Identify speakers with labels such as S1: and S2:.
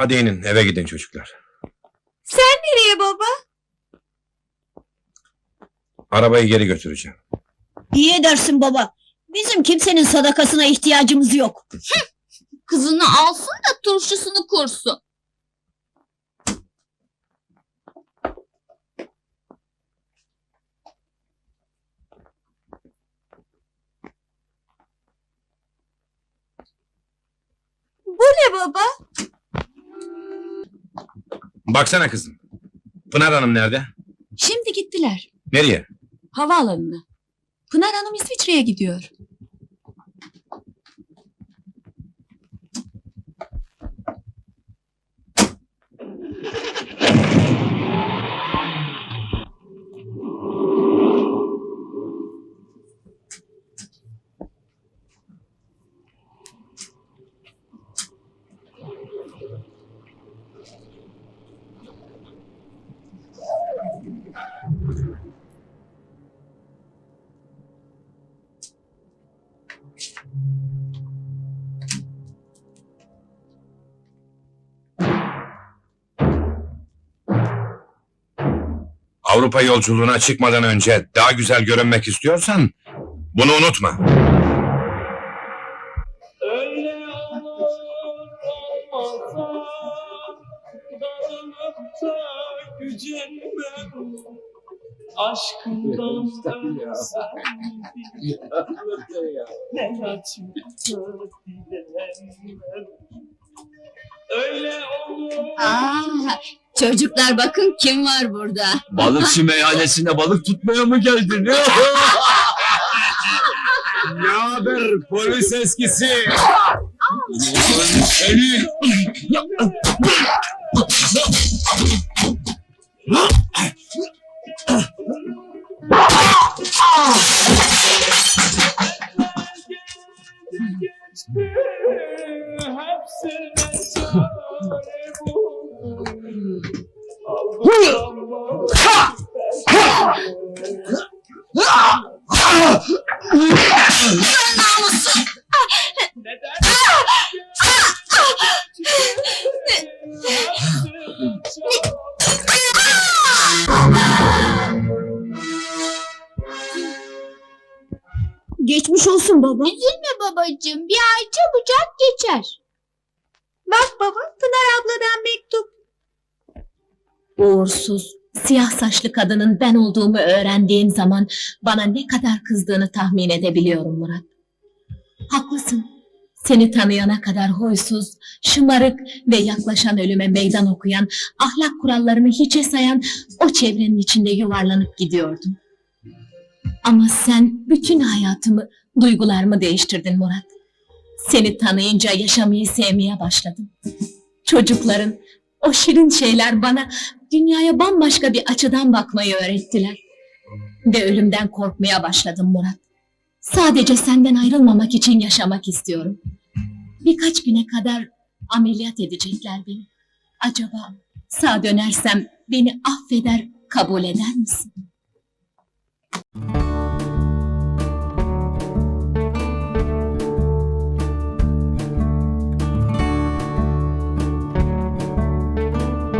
S1: Hadi inin eve gidin çocuklar.
S2: Sen nereye baba?
S1: Arabayı geri götüreceğim.
S3: İyi edersin baba. Bizim kimsenin sadakasına ihtiyacımız yok.
S2: Kızını alsın da turşusunu kursun. Bu ne baba?
S1: Baksana kızım. Pınar Hanım nerede?
S4: Şimdi gittiler.
S1: Nereye?
S4: Havaalanına. Pınar Hanım İsviçre'ye gidiyor.
S1: Avrupa yolculuğuna çıkmadan önce daha güzel görünmek istiyorsan bunu unutma.
S5: Aşkından Ne Öyle olur
S2: Aa, çocuklar bakın kim var burada.
S6: Balıkçı meyhanesine balık tutmaya mı geldin?
S1: Ne haber polis eskisi?
S6: Seni
S5: Allah'ım Neden?
S3: Geçmiş olsun baba.
S2: Üzülme babacığım bir ay çabucak geçer. Bak baba Pınar abladan mektup.
S4: Uğursuz, siyah saçlı kadının ben olduğumu öğrendiğin zaman bana ne kadar kızdığını tahmin edebiliyorum Murat. Haklısın. Seni tanıyana kadar huysuz, şımarık ve yaklaşan ölüme meydan okuyan, ahlak kurallarını hiçe sayan o çevrenin içinde yuvarlanıp gidiyordum. Ama sen bütün hayatımı, duygularımı değiştirdin Murat. Seni tanıyınca yaşamayı sevmeye başladım. Çocukların, o şirin şeyler bana dünyaya bambaşka bir açıdan bakmayı öğrettiler. Ve ölümden korkmaya başladım Murat. Sadece senden ayrılmamak için yaşamak istiyorum. Birkaç güne kadar ameliyat edecekler beni. Acaba sağ dönersem beni affeder, kabul eder misin?